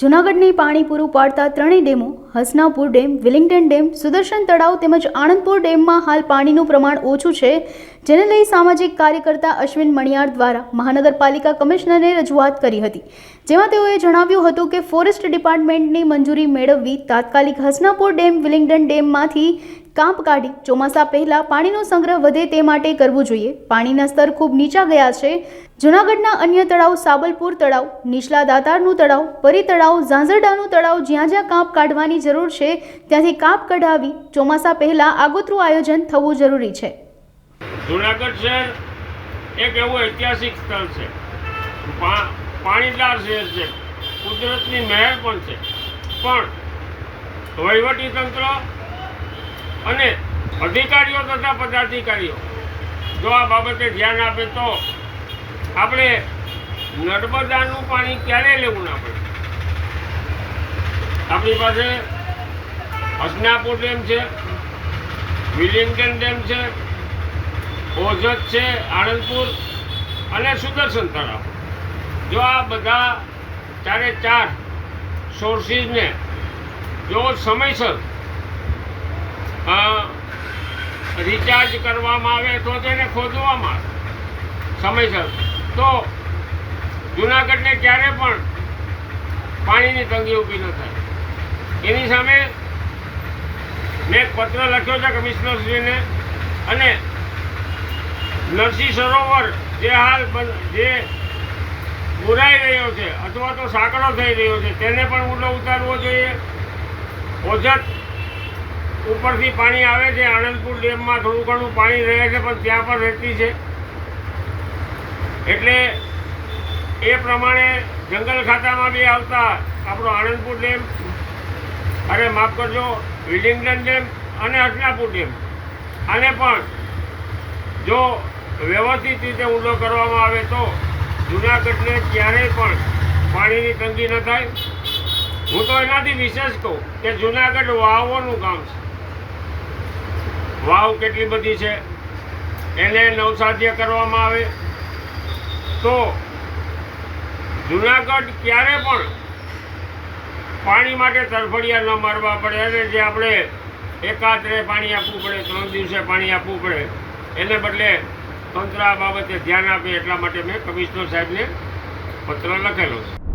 જૂનાગઢને પાણી પૂરું પાડતા ત્રણેય demo, Hasnapur dam, Wellington dam, Sudarshan તળાવ તેમજ આણંદપુર ડેમમાં હાલ પાણીનું પ્રમાણ ઓછું છે, જેને લઈ સામાજિક કાર્યકર્તા અશ્વિન મણિયાર દ્વારા મહાનગરપાલિકા કમિશનરને રજૂઆત કરી હતી, જેમાં તેઓએ જણાવ્યું હતું કે ફોરેસ્ટ ડિપાર્ટમેન્ટની મંજૂરી મેળવવી તાત્કાલિક હસનાપુર ડેમ, વિલિંગ્ટન ડેમમાંથી કાંપ કાઢી ચોમાસા પહેલા પાણીનો સંગ્રહ વધે તે માટે કરવું જોઈએ. પાણીના સ્તર ખૂબ નીચા ગયા છે. જૂનાગઢના અન્ય તળાવ સાબલપુર તળાવ, નીચલા દાતારનું તળાવ, પરી તળાવ, ઝાંઝરડાનું તળાવ જ્યાં જ્યાં કાંપ કાઢવાની જરૂર છે, ત્યાંથી કાંપ કઢાવી ચોમાસા પહેલા આગોતરું આયોજન થવું જરૂરી છે. જૂનાગઢ શહેર એક એવું ઐતિહાસિક સ્થળ છે. પાણીદાર શહેર છે. કુદરતની મહેર પણ છે. પણ વહીવટી તંત્ર અને અધિકારીઓ તથા પદાધિકારીઓ, જો આ બાબતે ધ્યાન આપે તો આપણે નર્મદાનું પાણી ક્યારે લેવું ના પડે? આપણી પાસે હસનાપુર ડેમ છે, વિલિંગ્ટન ડેમ છે ઓઝત છે, આણંદપુર અને સુદર્શન તળાવ. જો આ બધા ચારે ચાર સોર્સિસને જો સમયસર રિચાર્જ કરવામાં આવે તો તેને ખોદવામાં સમયસર. તો જુનાગઢને ક્યારે પણ પાણીની તંગી ઊભી ન થાય. એની સામે મેં પત્ર લખ્યો છે કમિશનરશ્રીને અને નરસિંહ સરોવર જે હાલ જે પુરાઈ રહ્યો છે અથવા તો સાંકડો થઈ રહ્યો છે, તેને પણ ઊંડો ઉતારવો જોઈએ. ઓજત ઉપરથી પાણી આવે છે, આણંદપુર ડેમમાં થોડું ઘણું પાણી રહે છે, પણ ત્યાં પણ રહેતી છે. એટલે એ પ્રમાણે જંગલ ખાતામાં બી આવતા આપણો આણંદપુર ડેમ અરે માફ કરજો વિલિંગ્ટન ડેમ અને હસનાપુર ડેમ. આને પણ જો વ્યવસ્થિત રીતે ઊંડો કરવામાં આવે તો જુનાગઢને ક્યારેય પણ પાણીની તંગી ન થાય. હું તો એનાથી વિશેષ કહું કે જુનાગઢ વાવવાનું કામ છે. વાવ કેટલી બધી છે, એને નવસાધ્ય કરવામાં આવે. તો જુનાગઢ ક્યારે પણ પાણી માટે તરફડિયા ન મારવા પડે, અને જે આપણે એકાત્રે પાણી આપવું પડે, ત્રણ દિવસે પાણી આપવું પડે, એને બદલે તંત્ર આ બાબતે ધ્યાન આપે એટલા માટે મેં કમિશનર સાહેબને પત્ર લખેલો છે.